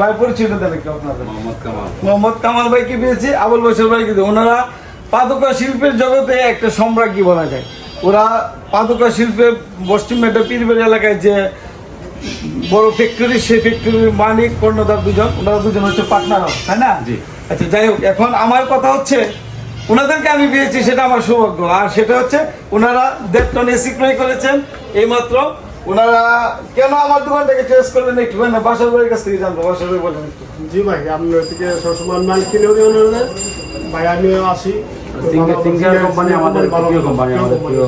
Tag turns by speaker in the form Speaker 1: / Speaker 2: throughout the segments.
Speaker 1: ভাই পরিচয়টা দেন একটু আপনাদের।
Speaker 2: মোহাম্মদ কামাল।
Speaker 1: মোহাম্মদ কামাল ভাইকে পেয়েছি আবুল বসর ভাইকে দিয়ে ওনারা পাদুকা শিল্পের জগতে একটা সম্রাজ্ঞী বলা যায়। ওরা পাদুকা শিল্পে পশ্চিম মেটা পীরবাড়ি এলাকায় যে বড় ফ্যাক্টরি সেই ফ্যাক্টরির মালিক কর্ণধার দুজন। ওনারা দুজন হচ্ছে পার্টনার তাই না?
Speaker 2: জি।
Speaker 1: আচ্ছা যাই হোক এখন আমার কথা হচ্ছে ওনাদেরকে আমি পেয়েছি সেটা আমার সৌভাগ্য। আর সেটা হচ্ছে ওনারা দেড় টন এসি ক্রয় করেছেন এইমাত্র ওনারা কেন আমার দোকানটাকে চয়েস করলেন একটু? না বাসার বাড়ির কাছ থেকে জানব বাসার বাড়ি বলেন
Speaker 3: জি ভাই আপনার থেকে সবসময় মাল কিনেও দিও না ভাই আমিও আসি।
Speaker 2: সিঙ্গার- সিঙ্গার কোম্পানি আমাদের প্রিয় কোম্পানি, আমাদের প্রিয়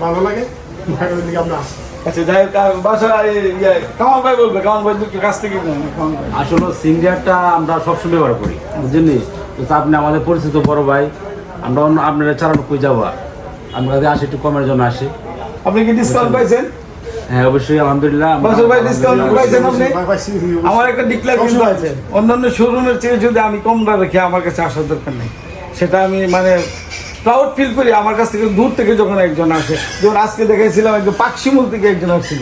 Speaker 3: ভালো লাগে। ভাইয়ের দিকে আমরা আসি।
Speaker 1: আচ্ছা যাই হোক বাসা ইয়ে, কামাল ভাই বলবে কামাল ভাই দুটো কাছ থেকে
Speaker 2: আসলে সিঙ্গারটা আমরা সবসময় ব্যবহার করি বুঝলেন তো আপনি আমাদের পরিচিত বড় ভাই আমরা আপনারা চালানো কই যাব আমরা কাছে আসি একটু কমের জন্য আসি।
Speaker 1: আপনি কি ডিসকাউন্ট পাইছেন?
Speaker 2: হ্যাঁ অবশ্যই আলহামদুলিল্লাহ আমরা-
Speaker 1: ভাই ডিসকাউন্ট পাইছেন আপনি? আমার একটা ডিক্লার কিন্তু আছে অন্যান্য শোরুমের চেয়ে যদি আমি কম দাম রেখে আমার কাছে আসার দরকার নেই। সেটা আমি মানে প্রাউড ফিল করি। আমার কাছ থেকে দূর থেকে যখন একজন আসে যেমন আজকে দেখেছিলাম একজন পাকশিমুল থেকে একজন আসছিল।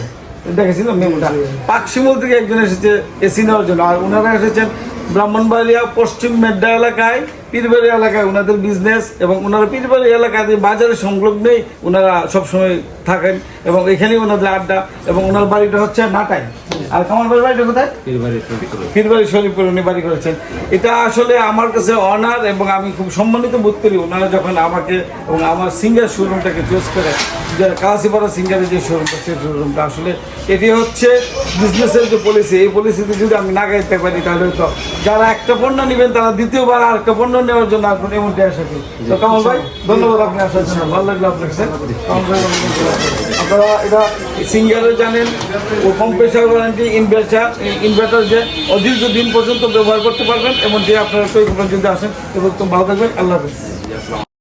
Speaker 1: দেখেছিলাম মেমোটা পাকশিমুল থেকে একজন এসেছে এসি নেওয়ার জন্য। আর ওনারা এসেছেন ব্রাহ্মণবাড়িয়া পশ্চিম মেড্ডা এলাকায় পীরবাড়ি এলাকায়। ওনাদের বিজনেস এবং ওনারা পীরবাড়ি এলাকায় বাজারে সংলগ্নেই ওনারা সবসময় থাকেন এবং এখানেই ওনাদের আড্ডা এবং ওনার বাড়িটা হচ্ছে নাটাই। আর কামাল ভাইয়ের বাড়িটা কোথায়। ফিরবাড়ি শরীফপুর উনি বাড়ি করেছেন। এটা আসলে আমার কাছে অনার এবং আমি খুব সম্মানিত বোধ করি ওনারা যখন আমাকে এবং আমার সিঙ্গার শোরুমটাকে চুজ করে যে কালাসিপাড়া সিঙ্গারের যে শোরুমটা সেই শোরুমটা আসলে এটি হচ্ছে বিজনেসের যে পলিসি এই পলিসিতে যদি আমি না গাইতে পারি তাহলে তো যারা একটা পণ্য নেবেন তারা দ্বিতীয়বার আর একটা পণ্য নেওয়ার জন্য আপনার এমনটি আশা করি। তো কামাল ভাই ধন্যবাদ আপনি আসার জন্য ভালো লাগল আপনার কাছে। কামাল ভাই, আপনারা এটা সিঙ্গারও জানেন ও কম প্রেশার ওয়ারেন্টি ইনভার্টার ইনভার্টার যে অদীর্ঘ দিন পর্যন্ত ব্যবহার করতে পারবেন এবং যে আপনারা যদি আসেন এবং ভালো থাকবেন, আল্লাহ হাফিজ।